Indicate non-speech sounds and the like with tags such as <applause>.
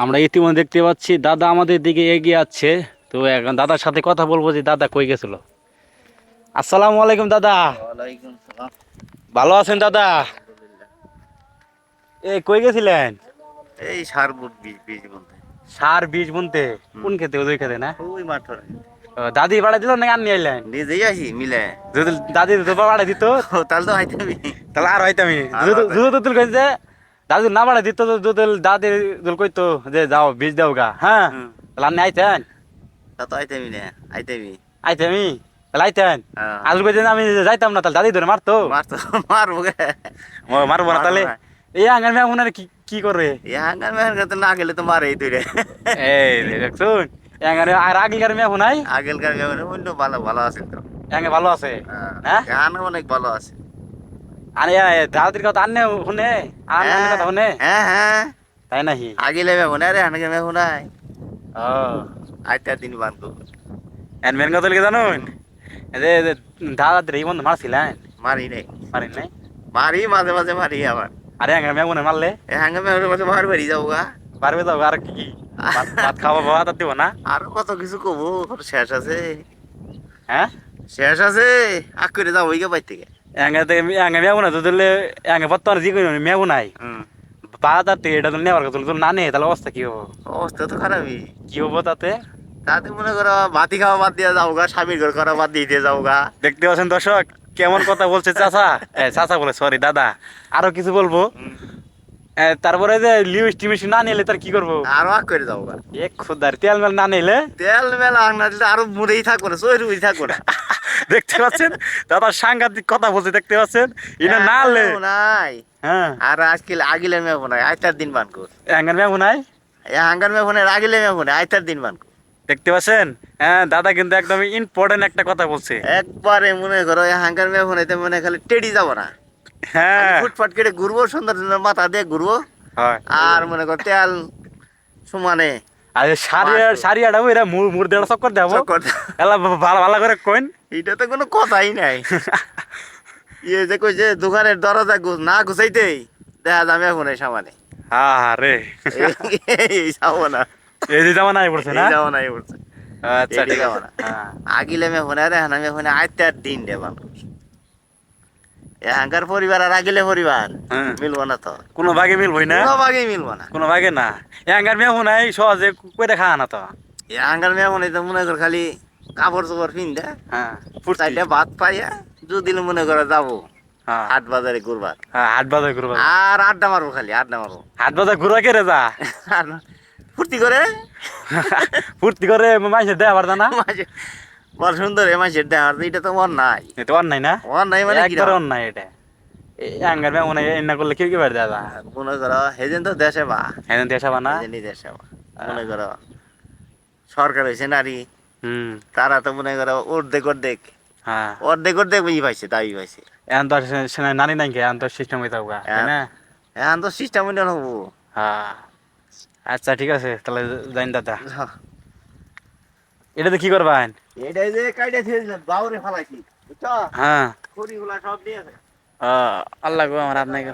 আমরা ইতিমধ্যে দেখতে পাচ্ছি দাদা আমাদের দিকে এগিয়ে যাচ্ছে তো এখন দাদার সাথে কথা বলব যে দাদা কই গেছিল। আসসালামু আলাইকুম দাদা। ভালো আছেন দাদা? এ কই গেছিলেন? এই সার বীজ বুনতে। সার বীজ বুনতে? কোন খেতে ওই খেতে না? ওই মাঠ দাদি বাড়া দিল না আনি আইলেন? নিজেই আসি মিলে। যদি দাদি তো বাড়া দিত? তাহলে তো হাইতে আমি তাহলে আর যদি হয়তো। যদি তুল কইছে দাদি না বাড়া দিত দাদি দুল কইতো যে যাও বীজ দাও গা হ্যাঁ। তাহলে আপনি আইতেন? তা তো আইতে আমি না আইতে আমি তাহলে আইতেন? হ্যাঁ। আদুল আমি যাইতাম না তাহলে দাদি ধরে মারতো। মার তো মারবো মারবো না তাহলে? এই আঙ্গার মেয়ে মনে কি কি করে? এই হাঙ্গার মেহার তো না গেলে তো মারে তুই রে এই দেখছুন আঙ্গার আর আগেকার মেয়ে শুনাই আগেলকার মেয়ে অন্য ভালো ভালো আছে তো। আঙ্গে ভালো আছে? হ্যাঁ? গান অনেক ভালো আছে। আরে দাদির কথা আনে শুনে। আর আন্নের কথা শুনে। হ্যাঁ হ্যাঁ তাই নাহি আগেলে মেয়ে শোনায় রে হাঙ্গার মেয়ে শোনায়? ও। আইতে দিন বান করব এন মেন কথা লিখে জানুন? যে দাদাদের এই বন্ধু মারছিলেন মারি নাই। মারেন নাই? মারি মাঝে মাঝে মারি আবার। আরে আঙ্গার মেয়ে মনে মারলে? হাঙ্গার মেয়ের মাঝে মার বাড়ি যাব গা। পারবে তো আর কি কি? ভাত- খাওয়া দিব না? আরও কত কিছু কবো শেষ আছে। হ্যাঁ? শেষ আছে? আগ করে যাব ওইকে বাইর থেকে। আঙ্গা থেকে আঙ্গা মেয়ে না তো দিলে আঙ্গা বর্তমানে জি করি মেয়ে নাই। ভাত আর এটা নেওয়ার কথা না নে তাহলে অবস্থা কি হব? অবস্থা তো খারাপই। কি হব তাতে? তাতে মনে করো ভাতি খাওয়া বাদ দিয়ে যাও গা স্বামীর ঘর করা বাদ দিয়ে যাও গা। দেখতে পাচ্ছেন দর্শক কেমন কথা বলছে চাচা? চাচা বলে সরি দাদা। আরও কিছু বলব? এ, তারপরে যে লিউস টিমিস না নিলে তার কি করব? আরও আগ করে গা। এক খুদার তেল মেল না নিলে? তেল মেলা আগ না দিলে আরও মুড়েই থাকব না রুই থাকব না। <laughs> দেখতে পাচ্ছেন? দাদা সাংঘাতিক কথা বলছে দেখতে পাচ্ছেন? ইনা না মেও নাই হ্যাঁ। আর আজকে আগিলে মেয়ে নাই আইতার দিন বান কর আঙ্গার মেয়ে নাই হাঙ্গার মেয়ে ফোনের আগিলে মেয়ে ফোনে আইতার দিন বান দেখতে পাচ্ছেন? হ্যাঁ দাদা কিন্তু একদম ইম্পর্টেন্ট একটা কথা বলছে। একবারে মনে করো হাঙ্গার মেয়ে ফোনেতে মনে খালি টেডি যাব না। হ্যাঁ। ফুটফাট কেটে ঘুরবো সুন্দর সুন্দর মাথা দিয়ে ঘুরবো। হয়। আর মনে কর তেল সমানে আর সারিয়া সারিয়াটা ওইরা মুর মুর দেড় চক্কর দেবো। চক্কর। এলা ভালো ভালো করে কইন। এটা তো কোনো কথাই নাই। <laughs> ইয়ে যে কইছে দোকানের দরজা না দেখা যাবে এখন এই সামানে। রে এই যাব না এই যে জামা পড়ছে না? বলছে আচ্ছা এই ঠিক আছে। আগিলে মে রে হানা মে আইতে দিন দে এখানকার পরিবার আর আগিলে পরিবার। হ্যাঁ। মিলবো না তো। কোনো ভাগে মিলবই না? কোনো ভাগেই মিলবো না। কোনো ভাগে না। এঙ্গার মেয়ে শুনাই সহজে কইটা খাওয়া না তো। এখানকার মেয়ে মনে তো মনে কর খালি কাপড় চোপড় পিনতে হ্যাঁ চাইলে ভাত পাইয়া দুদিন মনে করে যাব। হ্যাঁ। হাট বাজারে ঘুরবার। হ্যাঁ, হাট বাজার ঘুরবা আর আড্ডা মারবো খালি আড্ডা মারবো। হাট বাজার ঘুরা কে রে যা? ফুর্তি করে? <laughs> ফুর্তি করে মাইসে দেয়া পারতা না? বড় সুন্দর এ মাঝে দেওয়ার এটা তো মন নাই এটা অন্যায় না? মন নাই মানে কি এটা। আঙ্গার মনে এন্না করলে কি পারে দাদা? মনে করো হেজেন তো দেশে বা হ্যাঁ দেশা বানা হেজেনই দেশে বা মনে করো সরকার হয়েছে নারী। হুম। তারা তো মনে করো অর্ধেক অর্ধেক। হ্যাঁ। অর্ধেক অর্ধেক ই পাইছে দাবি পাইছে। এখন তো আর সে- সে নানি নাই এখন তো সিস্টেম হইতে হবে না? এখন তো সিস্টেম উন্নয়ন হব। হ্যাঁ। আচ্ছা ঠিক আছে তাহলে জানি দাদা। এটাতে কি করবেন? এটা যে কাইটা ছেড়ে বাউরে ফালাইছি বুঝছ? হ্যাঁ। খড়িগুলা সব দিয়েছে আল্লাহ গো আমার আপনাকে।